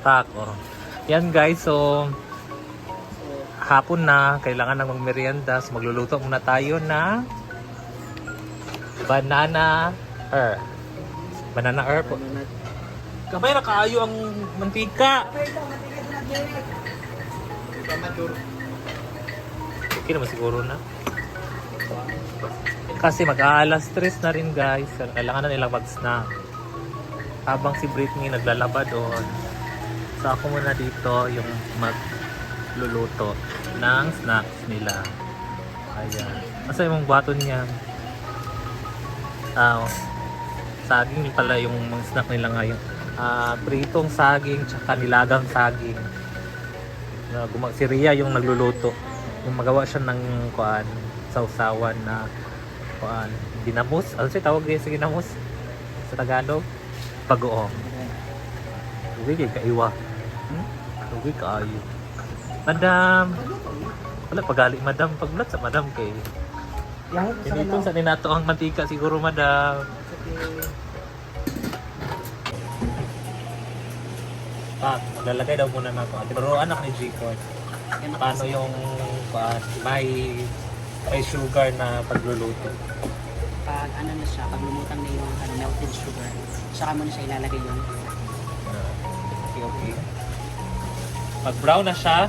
stock. Oh. Yan guys, so hapon na, kailangan nang magmerienda. So magluluto muna tayo na banana er. Banana er po. Kamay na kaayo ang mantika. Okay naman siguro na. Kasi mag-aalas stress na rin guys. Kailangan na nila mag-snack. Habang si Britney naglalaba doon. So ako muna dito yung magluluto ng snacks nila. Ayan. Asa yung baton niya? Ah, saging pala yung mga snack nila ngayon. Ah, pritong saging tsaka nilagang saging. Na gumag si Ria yung nagluluto. Yung magawa siya ng kuan, sausawan na kuan, dinamos. Ano siya tawag din sa ginamos? Sa Tagalog? Bagoong. Uwi kay kaiwa. Hmm? Uwi kaayo. Madam. Wala pagali madam paglat sa madam kay. Yang Dito sa ninato ang mantika siguro madam. Pa, maglalagay daw muna na ako. Pero anak ni G-Code. Paano yung pa, may may sugar na pagluluto? Pag ano na siya, pag lumutang na yung ano, melted sugar, saka mo na siya ilalagay yung Ah, okay, okay. Pag brown na siya,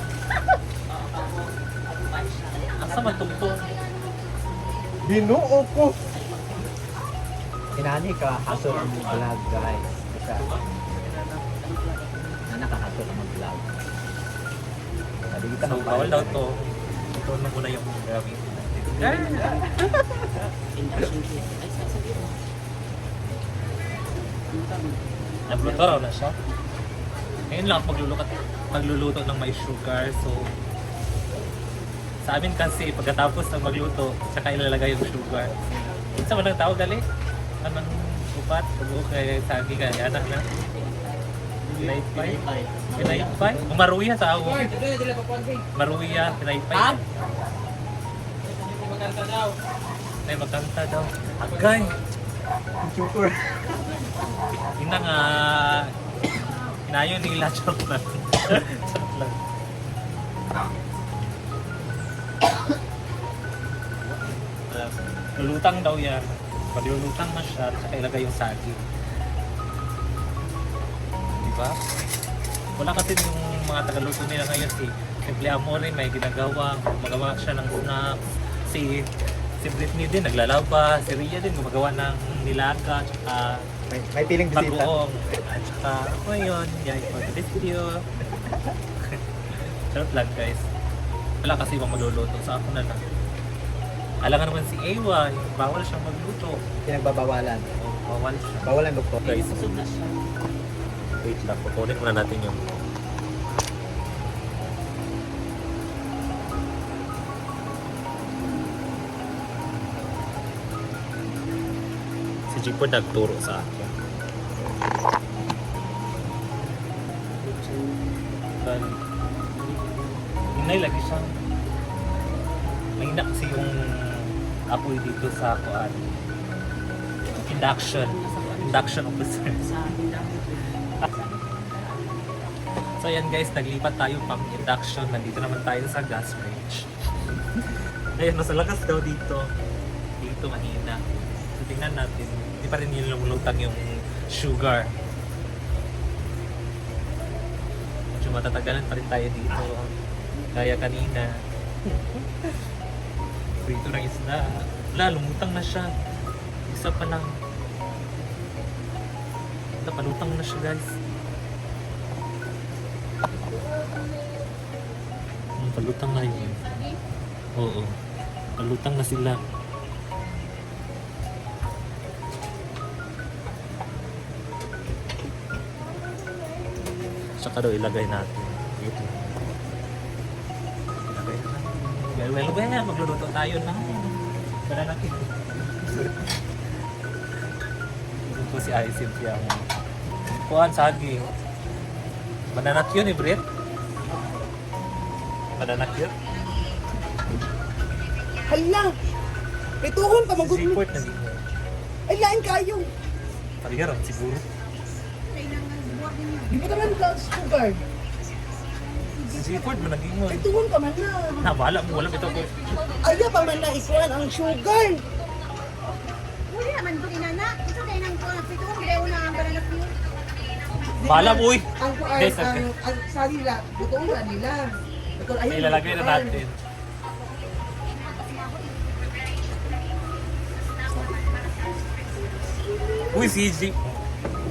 asa man tugtog? Binuo ko. Tinani ka, hasol ang vlog guys. Kasi na nakahasol ang vlog. Sabi kita So, bawal daw to. Ito na muna yung tawag? Nagluto raw na siya. Ngayon lang ako magluluto, magluluto ng may sugar. So, sa amin kasi pagkatapos ng magluto, tsaka ilalagay yung sugar. Isa man ang tawag gali? Anong upat? Pag-uok kay sagi ka, anak na. Pinaypay? Pinaypay? Umaruya sa awo. Maruya, pinaypay. Ay, magkanta daw. Agay! Sugar. Ina nga, inayo nila joke lang. joke daw yan. Pag lulutang na siya, saka ilagay yung saging. Di ba? Wala kasi yung mga tagaluto nila ngayon si Simple Amore may ginagawa, magawa siya ng snacks. Si si Britney din naglalaba, si Ria din gumagawa ng nilaga, tsaka May, may piling bisita. Bagoong. At saka, ako yun. Yan for this video. Charot lang guys. Wala kasi ibang magluluto. So ako na lang. Alam nga naman si Ewa, bawal siyang magluto. Pinagbabawalan. O, bawal siya. Bawal ang doktor. Guys, Busog na siya. wait lang. Kukunin muna natin yung si Jipo nagturo sa akin. Then, hinay lagi siyang mahina kasi yung apoy dito sa kuan induction. Induction officer. So yan guys naglipat tayo pang induction. Nandito naman tayo sa gas range. Ayun mas lakas daw dito. Dito mahina. So tingnan natin. Hindi pa rin yung lumulutang yung sugar medyo matatagalan pa rin tayo dito kaya kanina Prito ng isda. Wala, lumutang na siya. Isa pa lang. Ito, palutang na siya guys. Hmm, palutang na yun. Oo. Palutang na sila. Saka daw ilagay natin. Dito. Ilagay na natin. Well, well, well, magluluto tayo na. Wala natin. Ito si Cynthia mo. Kuhan, saging. Mananak yun eh, Brit. Mananak yun. Hala! Ituhon ka magulo. Seaport na din. Ay, lain kayo. Paligaran, siguro. Kailangan buwag niya. Di ba naman lang sugar? Si Seaford man naging mo. Ituon ka man na. Na, bahala mo. Wala bitaw ko. Ayaw pa man na ikuan ang sugar. Uli naman ito inana. Ito tayo nang ito. Ito ko pila una ang banana peel. Bahala mo, uy. Ang okay. ang, ang sa nila, butuon ka nila. Ilalagay na natin. Uy, CG.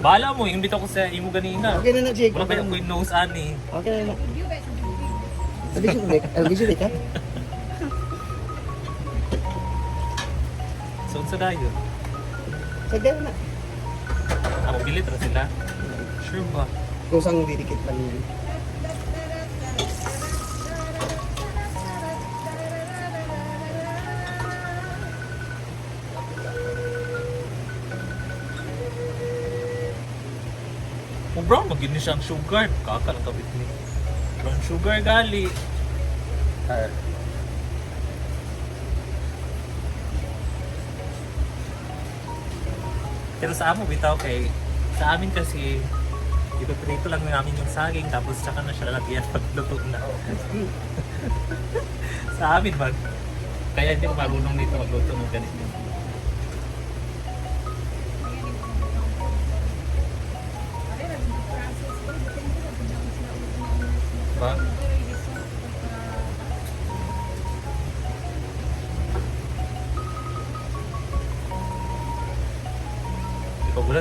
Bahala mo, yung bitaw ko sa imo ganina. Okay na na, Jake. Wala kayong queen nose ani. Okay na na. Sabi siya, Jake. Sabi siya, Jake, ha? So, sa dayo. Sagda na. Ako, bilit na sila. Sure ba? Kung saan didikit pa nila. Brown, magin siyang sugar. Kaka lang kabit ni. Brown sugar gali. Pero sa amo bitaw kay sa amin kasi ipiprito lang namin yung saging tapos tsaka na siya lalagyan pag luto na. sa amin mag kaya hindi ko marunong nito magluto ng ganito. Wala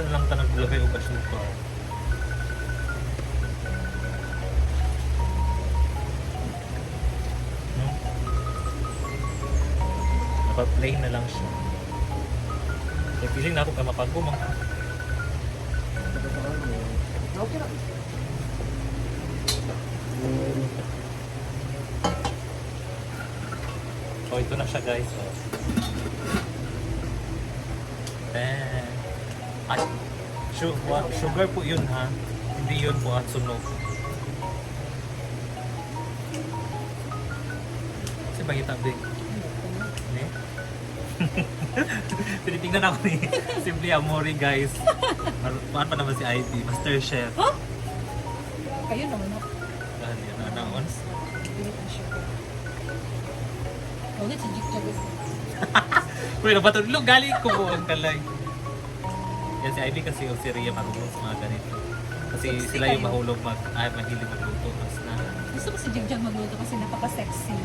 na lang ka naglagay og asukar. No? Naka-plain na lang siya. Kaya feeling na ako ka mapagumang. Okay na. Ito na siya guys. Oh. Eh. Ay, su- wa- sugar po yun ha. Hindi yun po at sunog. Kasi ba kita big? Ne? Tinitingnan ako ni Simply Amori guys. Paano pa naman si ID? Master Chef. Kayo naman ako. Ano yan? Announce? Ulit si Jik Jagos. Uy, napatulog. Galing ko po ang kalay. Yan si Ivy kasi o si Rhea marunong sa mga ganito. Kasi sila yung mahulog mag, ay, mahilig magluto. Mas na, Gusto ko si Jik Jag magluto kasi napaka-sexy.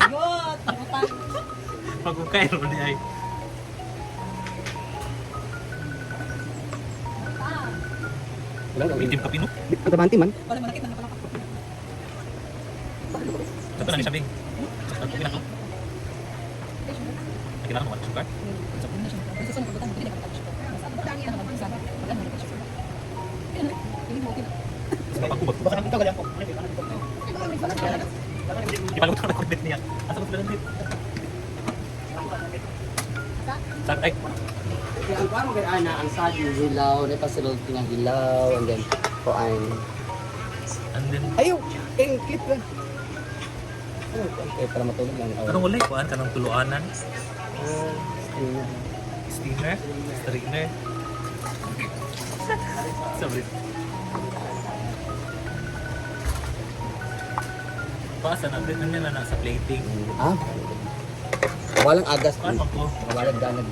Ayot! Nakutan. pagkukay ro ni ay. Wala na. Itim ka pino. Ang man. Wala malakit na napalaka. Ito na ni Sabing. Pinaka. Kailangan mo sugar. Na pagbutan mo, ang. Wala po. Ipaluto na content niya. Asa ko sila nandito? Sa ay, ang mo kay ana ang saging hilaw, na pasilog nga hilaw and then kuan. and then, Ayaw. Eh, clip lang. Oh, okay, para matulog lang. anong ulay ko? Kanang tuluanan? Ah, ayun. Steamer? Strainer? Sabi. Paasa na, ano na na sa plating. Ah. Walang agas. Paano ko? Walang ganag.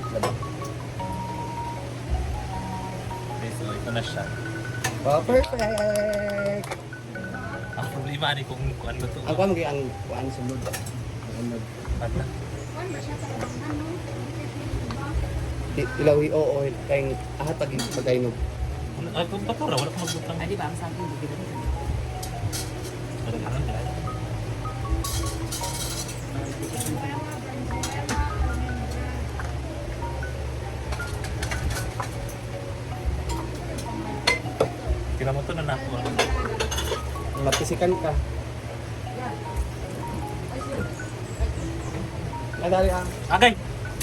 Okay, so ito na siya. Oh, perfect. Ang problema ni kung kung ano to. Ang kuan mo kay ang kuan sunod. Sunod. Ano? Di- Ilawi oo kay ahat pag pagkainog. Ay, kung patura, wala kang magbutang. Ay di ba ang bigyan mo. Ano ka lang dyan? Kinamoto na na ako. ah. Mapisikan ka. Nadali ah. Agay!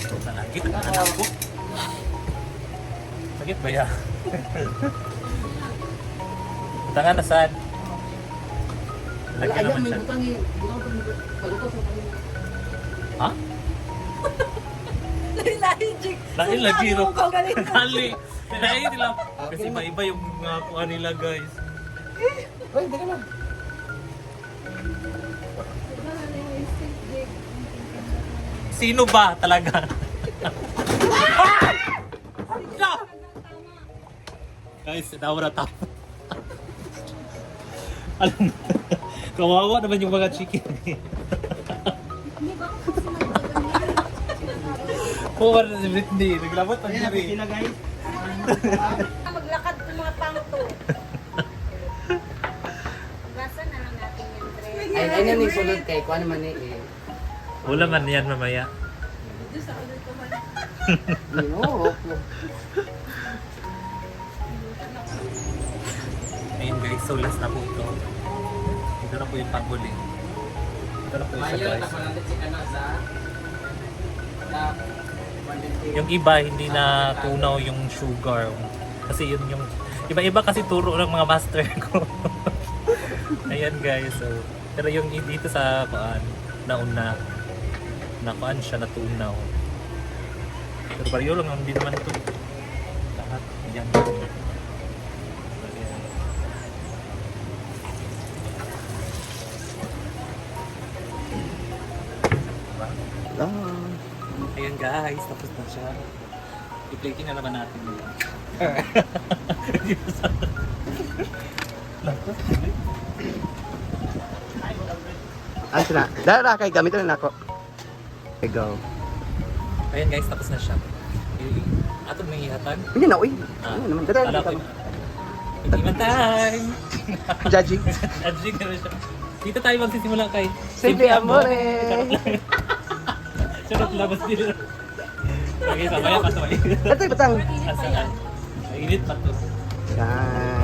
Sakit ang anak ko. Sakit ba ya? Tangan na saan? Lagyan naman siya. kanila. Ha? Lahi-lahi, Jik. Lahi lagi galing? Kali. Tinayin nila. Kasi iba-iba yung mga kuha nila guys. Ay, hindi ka na. Sino ba talaga? no! Guys, nawara tapo. Alam mo, kawawa naman yung mga chicken. Na si Britney. Naglabot ang diri. Maglakad Ay, ay, na yung sulod kay kuha naman ni eh. Wala man yan mamaya. No, Ayun guys, so last na po ito. Ito na po yung panghuli. Ito na po yung siya guys. Yung iba hindi na tunaw yung sugar. Kasi yun yung iba-iba kasi turo ng mga master ko. Ayan guys. So, pero yung dito sa kuan nauna na kuan siya na tunaw. Pero pareho lang hindi naman ito. Lahat yan. Ah. Ayan guys, tapos na siya. I-plating na naman natin yun. Ano sila? Dara kay gamitin na ako. Okay, go. Ayan guys, tapos na siya. Ato may ihatag. Hindi na, uy. Ah, Ano naman? Dara, dara. Hindi man time! Judging. Judging na siya. Dito tayo magsisimula kay Simple Amore. Charot labas din. Okay, sabaya pa sabaya. Ito, batang. Asaan? Mainit pa to. Yan.